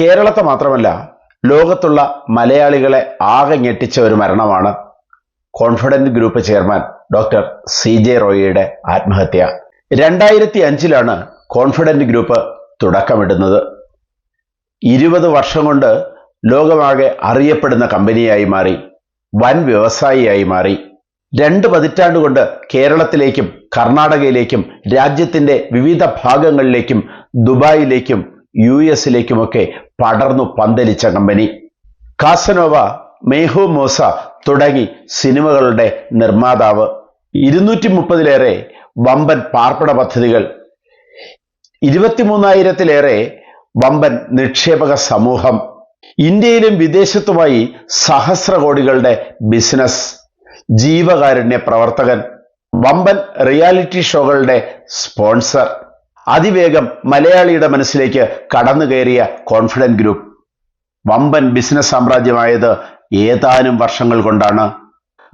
കേരളത്തെ മാത്രമല്ല ലോകത്തുള്ള മലയാളികളെ ആകെ ഞെട്ടിച്ച ഒരു മരണമാണ് confident group chairman doctor C J റോയിയുടെ ആത്മഹത്യ. രണ്ടായിരത്തി അഞ്ചിലാണ് കോൺഫിഡന്റ് ഗ്രൂപ്പ് തുടക്കമിടുന്നത്. ഇരുപത് വർഷം കൊണ്ട് ലോകമാകെ അറിയപ്പെടുന്ന കമ്പനിയായി മാറി വൻ വ്യവസായിയായി മാറി. രണ്ട് പതിറ്റാണ്ട് കൊണ്ട് കേരളത്തിലേക്കും കർണാടകയിലേക്കും രാജ്യത്തിന്റെ വിവിധ ഭാഗങ്ങളിലേക്കും ദുബായിലേക്കും യു എസിലേക്കുമൊക്കെ പടർന്നു പന്തലിച്ച കമ്പനി. കാസനോവ മേഹു മോസ തുടങ്ങി സിനിമകളുടെ നിർമ്മാതാവ്. ഇരുന്നൂറ്റി മുപ്പതിലേറെ വമ്പൻ പാർപ്പിട പദ്ധതികൾ. ഇരുപത്തിമൂന്നായിരത്തിലേറെ വമ്പൻ നിക്ഷേപക സമൂഹം. ഇന്ത്യയിലും വിദേശത്തുമായി സഹസ്ര കോടികളുടെ ബിസിനസ്. ജീവകാരുണ്യ പ്രവർത്തകൻ. വമ്പൻ റിയാലിറ്റി ഷോകളുടെ സ്പോൺസർ. അതിവേഗം മലയാളിയുടെ മനസ്സിലേക്ക് കടന്നു കയറിയ കോൺഫിഡന്റ് ഗ്രൂപ്പ്. വമ്പൻ ബിസിനസ് സാമ്രാജ്യമായത് ഏതാനും വർഷങ്ങൾ കൊണ്ടാണ്.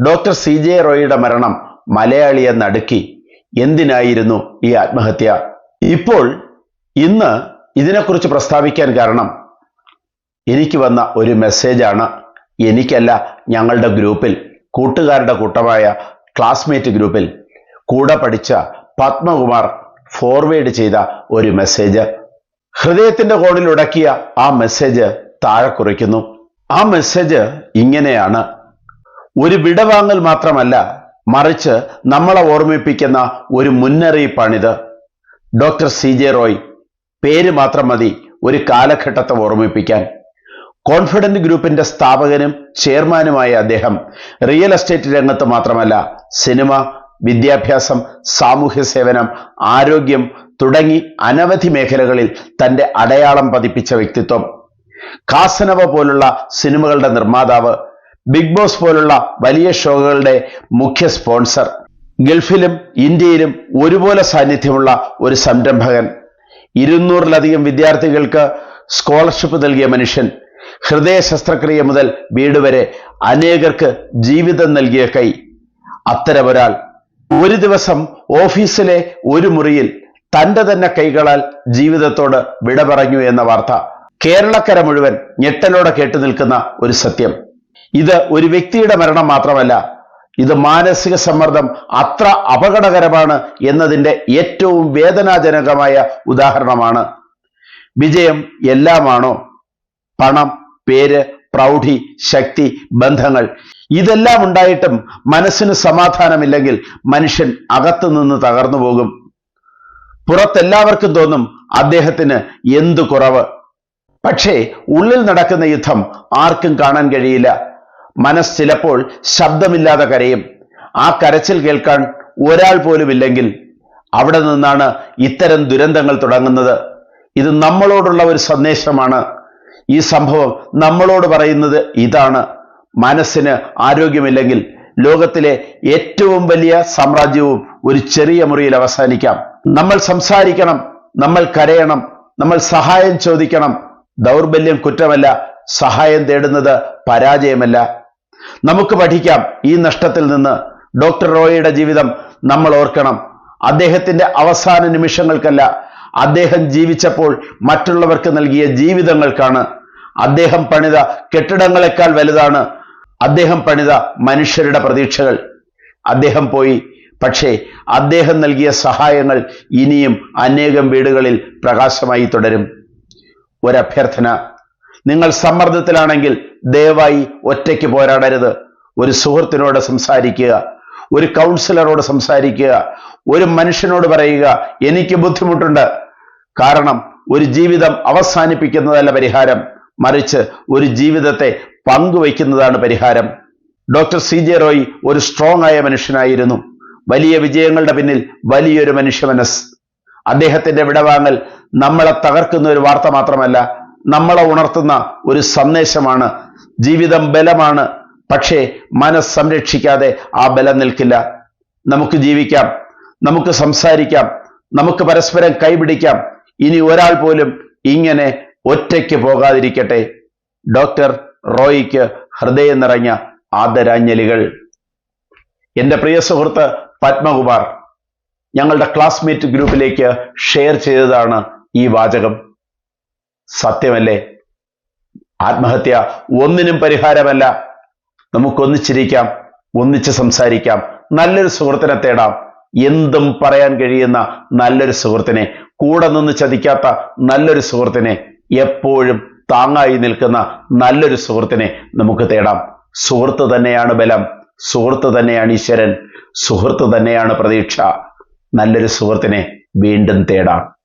ഡോക്ടർ സി ജെ റോയിയുടെ മരണം മലയാളിയെ നടുക്കി. എന്തിനായിരുന്നു ഈ ആത്മഹത്യ? ഇപ്പോൾ ഇന്ന് ഇതിനെക്കുറിച്ച് പ്രസ്താവിക്കാൻ കാരണം എനിക്ക് വന്ന ഒരു മെസ്സേജാണ്. എനിക്കല്ല ഞങ്ങളുടെ ഗ്രൂപ്പിൽ കൂട്ടുകാരുടെ കൂട്ടമായ ക്ലാസ്മേറ്റ് ഗ്രൂപ്പിൽ കൂടെ പഠിച്ച പത്മകുമാർ ഫോർവേഡ് ചെയ്ത ഒരു മെസ്സേജ് ഹൃദയത്തിന്റെ കോണിൽ ഉടക്കിയ ആ മെസ്സേജ് താഴെ കുറിക്കുന്നു. ആ മെസ്സേജ് ഇങ്ങനെയാണ്. ഒരു വിടവാങ്ങൽ മാത്രമല്ല മറിച്ച് നമ്മളെ ഓർമ്മിപ്പിക്കുന്ന ഒരു മുന്നറിയിപ്പാണിത്. ഡോക്ടർ സി ജെ റോയ് പേര് മാത്രം മതി ഒരു കാലഘട്ടത്തെ ഓർമ്മിപ്പിക്കാൻ. കോൺഫിഡന്റ് ഗ്രൂപ്പിന്റെ സ്ഥാപകനും ചെയർമാനുമായ അദ്ദേഹം റിയൽ എസ്റ്റേറ്റ് രംഗത്ത് മാത്രമല്ല സിനിമ വിദ്യാഭ്യാസം സാമൂഹ്യ സേവനം ആരോഗ്യം തുടങ്ങി അനവധി മേഖലകളിൽ തന്റെ അടയാളം പതിപ്പിച്ച വ്യക്തിത്വം. കാസനവ പോലുള്ള സിനിമകളുടെ നിർമ്മാതാവ് ബിഗ് ബോസ് പോലുള്ള വലിയ ഷോകളുടെ മുഖ്യ സ്പോൺസർ ഗൾഫിലും ഇന്ത്യയിലും ഒരുപോലെ സാന്നിധ്യമുള്ള ഒരു സംരംഭകൻ ഇരുന്നൂറിലധികം വിദ്യാർത്ഥികൾക്ക് സ്കോളർഷിപ്പ് നൽകിയ മനുഷ്യൻ ഹൃദയ ശസ്ത്രക്രിയ മുതൽ വീട് വരെ അനേകർക്ക് ജീവിതം നൽകിയ കൈ. അത്തരമൊരാൾ ഒരു ദിവസം ഓഫീസിലെ ഒരു മുറിയിൽ തന്റെ തന്നെ കൈകളാൽ ജീവിതത്തോട് വിട പറഞ്ഞു എന്ന വാർത്ത കേരളക്കര മുഴുവൻ ഞെട്ടലോടെ കേട്ടു നിൽക്കുന്ന ഒരു സത്യം. ഇത് ഒരു വ്യക്തിയുടെ മരണം മാത്രമല്ല ഇത് മാനസിക സമ്മർദ്ദം അത്ര അപകടകരമാണ് എന്നതിന്റെ ഏറ്റവും വേദനാജനകമായ ഉദാഹരണമാണ്. വിജയം എല്ലാമാണോ? പണം പേര് പ്രൗഢി ശക്തി ബന്ധങ്ങൾ ഇതെല്ലാം ഉണ്ടായിട്ടും മനസ്സിന് സമാധാനമില്ലെങ്കിൽ മനുഷ്യൻ അകത്തു നിന്ന് തകർന്നു പോകും. പുറത്തെല്ലാവർക്കും തോന്നും അദ്ദേഹത്തിന് എന്തു കുറവ്. പക്ഷേ ഉള്ളിൽ നടക്കുന്ന യുദ്ധം ആർക്കും കാണാൻ കഴിയില്ല. മനസ്സ് ചിലപ്പോൾ ശബ്ദമില്ലാതെ കരയും. ആ കരച്ചിൽ കേൾക്കാൻ ഒരാൾ പോലും ഇല്ലെങ്കിൽ അവിടെ നിന്നാണ് ഇത്തരം ദുരന്തങ്ങൾ തുടങ്ങുന്നത്. ഇത് നമ്മളോടുള്ള ഒരു സന്ദേശമാണ്. ഈ സംഭവം നമ്മളോട് പറയുന്നത് ഇതാണ്. മനസ്സിന് ആരോഗ്യമില്ലെങ്കിൽ ലോകത്തിലെ ഏറ്റവും വലിയ സാമ്രാജ്യവും ഒരു ചെറിയ മുറിയിൽ അവസാനിക്കാം. നമ്മൾ സംസാരിക്കണം നമ്മൾ കരയണം നമ്മൾ സഹായം ചോദിക്കണം. ദൗർബല്യം കുറ്റമല്ല സഹായം തേടുന്നത് പരാജയമല്ല. നമുക്ക് പഠിക്കാം ഈ നഷ്ടത്തിൽ നിന്ന്. ഡോക്ടർ റോയിയുടെ ജീവിതം നമ്മൾ ഓർക്കണം. അദ്ദേഹത്തിന്റെ അവസാന നിമിഷങ്ങൾക്കല്ല അദ്ദേഹം ജീവിച്ചപ്പോൾ മറ്റുള്ളവർക്ക് നൽകിയ ജീവിതങ്ങൾക്കാണ്. അദ്ദേഹം പണിത കെട്ടിടങ്ങളെക്കാൾ വലുതാണ്. അദ്ദേഹം പണിത മനുഷ്യരുടെ പ്രതീക്ഷകൾ. അദ്ദേഹം പോയി. പക്ഷേ അദ്ദേഹം നൽകിയ സഹായങ്ങൾ ഇനിയും അനേകം വീടുകളിൽ പ്രകാശമായി തുടരും. ഒരഭ്യർത്ഥന. നിങ്ങൾ സമ്മർദ്ദത്തിലാണെങ്കിൽ ദയവായി ഒറ്റയ്ക്ക് പോരാടരുത്. ഒരു സുഹൃത്തിനോട് സംസാരിക്കുക. ഒരു കൗൺസിലറോട് സംസാരിക്കുക. ഒരു മനുഷ്യനോട് പറയുക എനിക്ക് ബുദ്ധിമുട്ടുണ്ട്. കാരണം ഒരു ജീവിതം അവസാനിപ്പിക്കുന്നതല്ല പരിഹാരം. മറിച്ച് ഒരു ജീവിതത്തെ പങ്കുവയ്ക്കുന്നതാണ് പരിഹാരം. ഡോക്ടർ സി ജെ റോയ് ഒരു സ്ട്രോങ് ആയ മനുഷ്യനായിരുന്നു. വലിയ വിജയങ്ങളുടെ പിന്നിൽ വലിയൊരു മനുഷ്യ മനസ് അദ്ദേഹത്തിന്റെ വിടവാങ്ങൽ നമ്മളെ തകർക്കുന്ന ഒരു വാർത്ത മാത്രമല്ല നമ്മളെ ഉണർത്തുന്ന ഒരു സന്ദേശമാണ്. ജീവിതം ബലമാണ് പക്ഷേ മനസ്സ് സംരക്ഷിക്കാതെ ആ ബലം നിൽക്കില്ല. നമുക്ക് ജീവിക്കാം നമുക്ക് സംസാരിക്കാം നമുക്ക് പരസ്പരം കൈപിടിക്കാം. ഇനി ഒരാൾ പോലും ഇങ്ങനെ ഒറ്റയ്ക്ക് പോകാതിരിക്കട്ടെ. ഡോക്ടർ റോയിക്ക് ഹൃദയം നിറഞ്ഞ ആദരാഞ്ജലികൾ. എന്റെ പ്രിയ സുഹൃത്ത് പത്മകുമാർ ഞങ്ങളുടെ ക്ലാസ്മേറ്റ് ഗ്രൂപ്പിലേക്ക് ഷെയർ ചെയ്തതാണ് ഈ വാചകം. സത്യമല്ലേ? ആത്മഹത്യ ഒന്നിനും പരിഹാരമല്ല. നമുക്കൊന്നിച്ചിരിക്കാം ഒന്നിച്ച് സംസാരിക്കാം നല്ലൊരു സുഹൃത്തിനെ തേടാം. എന്തും പറയാൻ കഴിയുന്ന നല്ലൊരു സുഹൃത്തിനെ കൂടെ നിന്ന് ചതിക്കാത്ത നല്ലൊരു സുഹൃത്തിനെ എപ്പോഴും താങ്ങായി നിൽക്കുന്ന നല്ലൊരു സുഹൃത്തിനെ നമുക്ക് തേടാം. സുഹൃത്ത് തന്നെയാണ് ബലം. സുഹൃത്ത് തന്നെയാണ് ഈശ്വരൻ. സുഹൃത്ത് തന്നെയാണ് പ്രതീക്ഷ. നല്ലൊരു സുഹൃത്തിനെ വീണ്ടും തേടാം.